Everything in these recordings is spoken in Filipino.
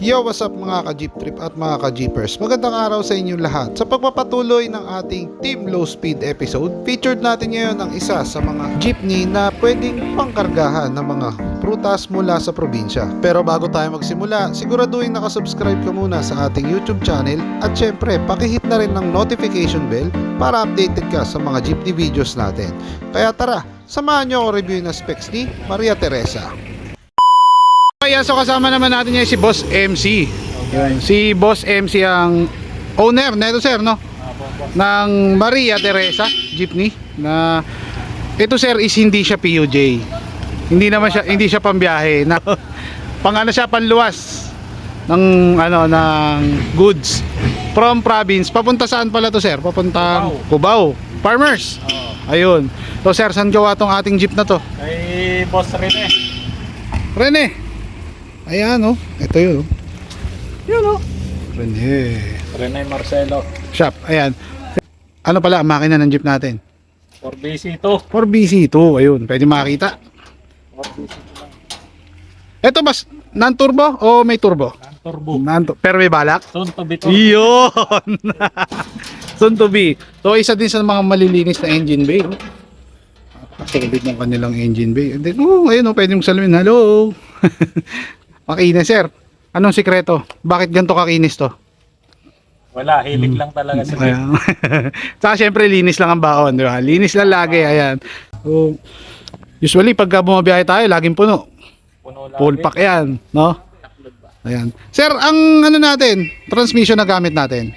Yo, what's up mga ka-jeep trip at mga ka-jeepers? Magandang araw sa inyong lahat. Sa pagpapatuloy ng ating Team Low Speed episode, featured natin ngayon ang isa sa mga jeepney na pwedeng pangkargahan ng mga prutas mula sa probinsya. Pero bago tayo magsimula, siguraduhin nakasubscribe ka muna sa ating YouTube channel at syempre, pakihit na rin ng notification bell para updated ka sa mga jeepney videos natin. Kaya tara, samahan nyo ako review ng specs ni Maria Teresa. Kaya so kasama naman natin ngayon si Boss MC. Yun, si Boss MC ang owner neto sir no ng Maria Teresa Jeepney na ito sir is hindi siya PUJ. Hindi naman siya hindi siya pambiyahe na pang ano siya panluwas ng ano ng goods from province papunta saan pala to sir? Papuntang Cubao. Farmers. Ayun. So sir, saan gawa tong ating jeep na to? Kay Boss Rene. Rene. Ayan oh. Ito yun oh. Yun oh. Rene. Rene Marcelo. Shop. Ayan. Ano pala ang makina ng jeep natin? 4BC2. 4BC2. Ayun. Pwede makita. 4BC2 lang. Ito bas non-turbo o may turbo? Turbo. Non pero may balak? Soon to be turbo. Yun. Soon to be. So isa din sa mga malilinis na engine bay. No? Solid ng kanilang engine bay. And then, oh, ayun oh, pwede mong salamin. Hello. Makinis sir. Anong sikreto? Bakit ganito kakinis to? Wala, hilig lang talaga sa. Ayan. Tsaka syempre linis lang ang baon, di ba? Linis lang lagi, ayan. So, usually pagka bumabiyahe tayo, laging puno. Puno lagi. Full pack yan, no? Ayan. Sir, ang ano natin, transmission na gamit natin.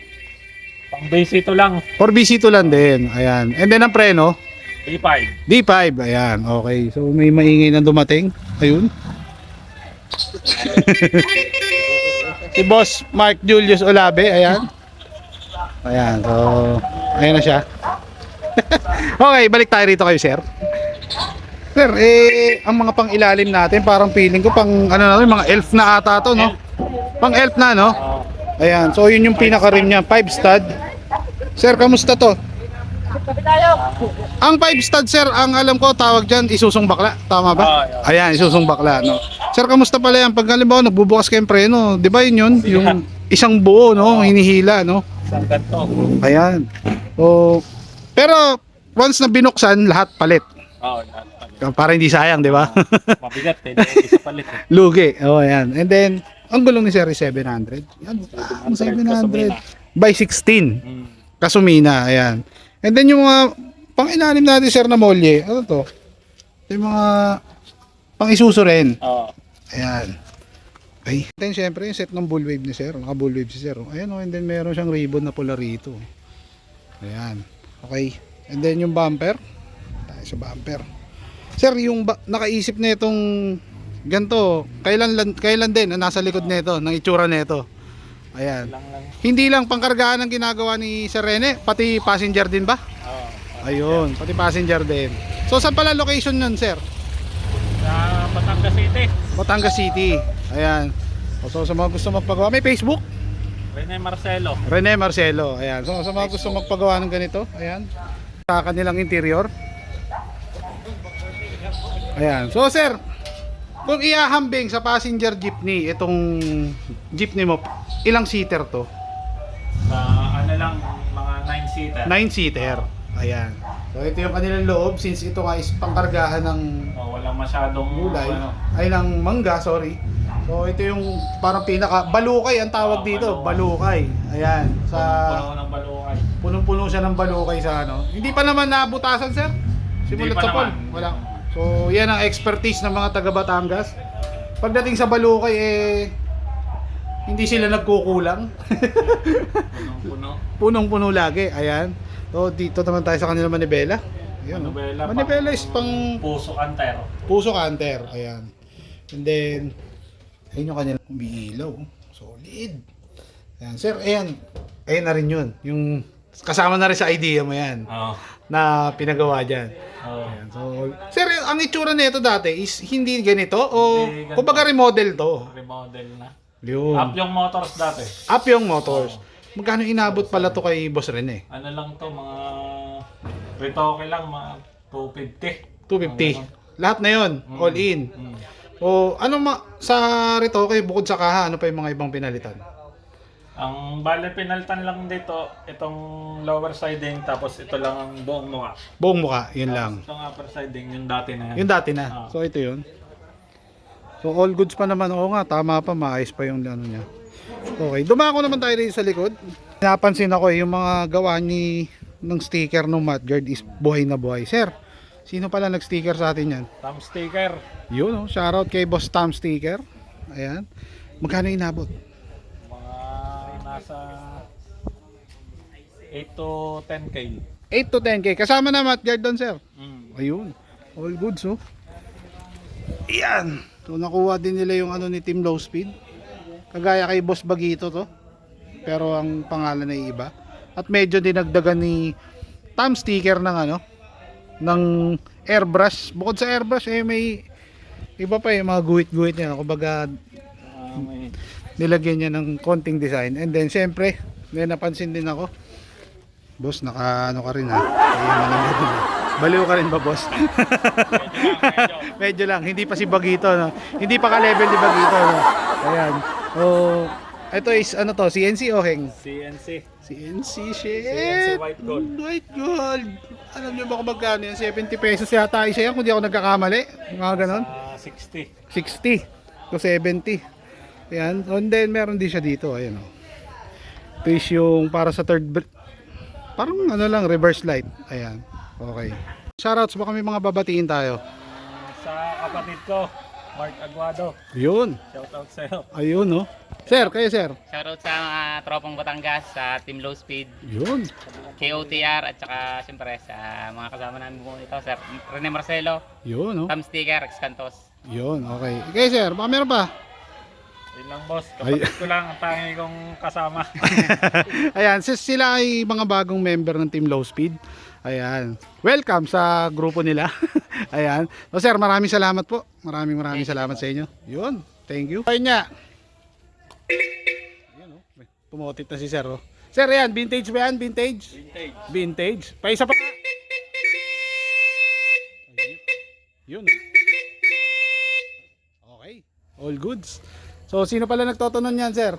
Pang BC2 lang. 4BC2 lang din, ayan. And then ang preno, B5. D5, ayan. Okay, so may maingay na dumating. Ayun. Si Boss Mark Julius Olabe, ayan. Ayan, so, ayan na siya. okay, balik tayo rito kayo, sir. Sir, eh, ang mga pang ilalim natin, parang feeling ko pang, ano na, to, mga elf na ata to, no? Pang elf na, no? Ayan, so yun yung pinaka-rim niya, 5 stud. Sir, kamusta to? Ang 5 stud, sir, ang alam ko tawag diyan isusong bakla. Tama ba? Ah, Ayan, isusong bakla, no. Sir, kamusta pala yan? Pag halimbawa nagbubukas kayong preno, 'di ba yun yun? Yung isang buo, no, hinihila, no. isang ganito. Ayan. So, pero once na binuksan, lahat palit. Oo, lahat. Para hindi sayang, 'di ba? Mabigat eh. Isa palit eh. Lugi. Oh, ayan. And then, ang gulong ni Sir is 700. Yan, ah, 700. Kasumina. By 16. Mm. Kasumina, ayan. And then yung mga pang-ilalim natin sir na molye, ano to? Yung mga pang-isuso rin. Oo. Ayan. Okay. Then syempre yung set ng bull wave ni sir, naka bull wave si sir. oh. Ayan oh, and then meron siyang ribbon na pula rito. Ayan. Okay. And then yung bumper. Tayo sa bumper. Sir, yung nakaisip na itong ganto, kailan lan- kailan din ang nasa likod nito, ng itsura nito. Ayan. Lang lang. Hindi lang pangkargaan ang ginagawa ni Sir Rene, pati passenger din ba? Oo. Ayun, pati passenger din. So saan pala location nun, sir? Sa Batangas City. Batangas City. Ayan. O, So sa mga gusto magpagawa, may Facebook? Rene Marcelo. Rene Marcelo. Ayan. So sa mga gusto magpagawa ng ganito, ayan. Sa kanilang interior. Ayan. So sir, kung iahambing sa passenger jeepney, itong jeepney mo, ilang seater to? Sa ano lang, mga 9-seater. 9 seater. Ayan. So ito yung kanilang loob since ito nga is pangkargahan ng Oh, walang masyadong gulay ano. ay ng mangga, sorry. So ito yung parang pinaka balukay ang tawag Oh, dito, balukay. balukay. Ayan, sa Puno ng balukay. punong-puno siya ng balukay sa ano. Hindi pa naman nabutasan, sir. Simulat sa pol. Wala. So, yan ang expertise ng mga taga Batangas. Pagdating sa balukay eh hindi sila nagkukulang. Punong-puno. Punong-puno lagi. Ayan. So, dito naman tayo sa kanila Manibela. Ayan, no? Manibela, Manibela pang- is pang Puso kanter. Puso canter. Ayan. And then, ayun yung kanilang umiilaw. Solid. Ayan. Sir, ayan. Ayan na rin yun. Yung kasama na rin sa idea mo yan Oo. na pinagawa dyan. Oo. Ayan. So, sir, ang itsura nito dati is hindi ganito o Hindi ganito. kumbaga remodel to. Remodel na. Yun. Up yung motors dati. Up yung motors. Magkano inabot pala to kay Boss Rene? Ano lang to, mga retoke lang, mga 250. 250. Lahat na yon, all in. Mm. O ano ma sa retoke bukod sa kaha, ano pa yung mga ibang pinalitan? Ang bale pinaltan lang dito, itong lower siding tapos ito lang ang buong mukha. Buong mukha, yun lang. Itong upper siding, yung dati na yan. Yung dati na. Ah. So ito yun. So all goods pa naman. Oo nga, tama pa, maayos pa yung ano niya. Okay, dumako naman tayo dito sa likod. Napansin ako eh, yung mga gawa ni ng sticker ng Mudguard is buhay na buhay. Sir, sino pala nag-sticker sa atin yan? Thumb sticker, Yun, oh, shoutout kay Boss Tom Sticker. Ayan. Magkano inabot? mga nasa 8 to 10k. 8 to 10k. Kasama na Mudguard doon, sir. Mm. Ayun. All goods, oh. Yan. So, nakuha din nila yung ano ni Team Low Speed. Kagaya kay Boss Bagito to. Pero ang pangalan ay iba. At medyo dinagdagan ni Tom Sticker ng ano, ng airbrush. Bukod sa airbrush, eh may iba pa yung mga guhit-guhit niya. Kumbaga, nilagyan niya ng konting design. And then, syempre, may napansin din ako. Boss, naka ano ka rin ha? Baliw ka rin ba, boss? medyo. Medyo lang, hindi pa si Bagito, no? Hindi pa ka-level ni Bagito, no? Ayan. Oh, ito is, ano to, CNC o Heng? CNC. CNC, shit! CNC white gold. White gold! Alam niyo ba kung magkano yan? 70 pesos yata isa yan, kung di ako nagkakamali. Mga ganon. Ah, 60. 60 to 70. Ayan. And then meron din siya dito. Ayan o. Ito is yung para sa third parang ano lang reverse light. Ayan. Okay. Shoutouts baka may mga babatiin tayo. Ah, sa kapatid ko, Mark Aguado. Yun. Shout out sa'yo. Ayun no. Sir, kayo sir. Shoutout sa mga tropang Batangas, sa Team Low Speed, Yun. KOTR, at saka siyempre sa mga kasama namin buong ito, Sir Rene Marcelo, Yun no. Cam Sticker, Ex Cantos. Yun. Okay. Kayo sir, baka meron pa. Yun lang boss, Ay. kapatid ko lang ang tangi kong kasama. Ayan, sis- sila ay mga bagong member ng Team Low Speed. Ayan. Welcome sa grupo nila. Ayan. So sir, maraming salamat po. Maraming maraming salamat sa inyo. Yun. Thank you. Ayun niya. Ayan oh. May Pumotit na si sir oh. Sir, ayan. Vintage ba yan? Vintage? Vintage. Vintage. Paisa pa. Ayun. Yun. oh. Okay. All goods. So, sino pala nagtotonon yan, sir?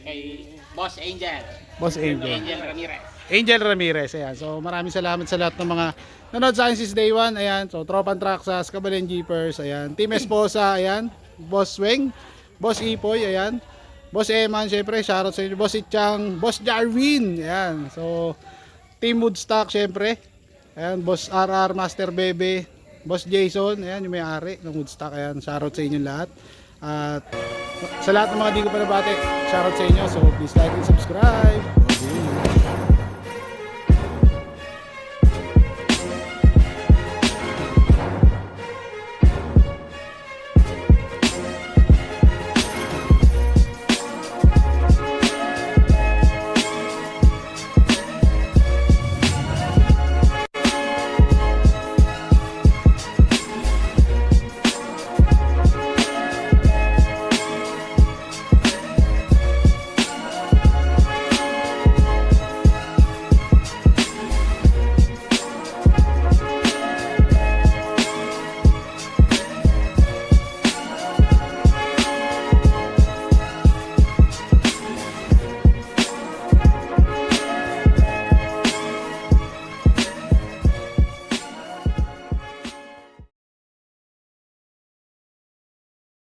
Kay Boss Angel, Boss Angel. Angel Ramirez. Angel Ramirez. Ayan. So maraming salamat sa lahat ng mga nanood sa akin since day one. Ayan. So Tropan Traxas, Kabalen Jeepers. Ayan. Team Esposa. Ayan. Boss Weng. Boss Ipoy. Ayan. Boss Eman. Syempre, shoutout sa inyo. Boss Itchang. Boss Jarwin. Ayan. So Team Woodstock. Syempre. Ayan. Boss RR. Master Bebe. Boss Jason. Ayan. Yung may-ari ng Woodstock. Ayan. Shoutout sa inyo lahat. At sa lahat ng mga di ko pa shoutout sa inyo. So please like and subscribe.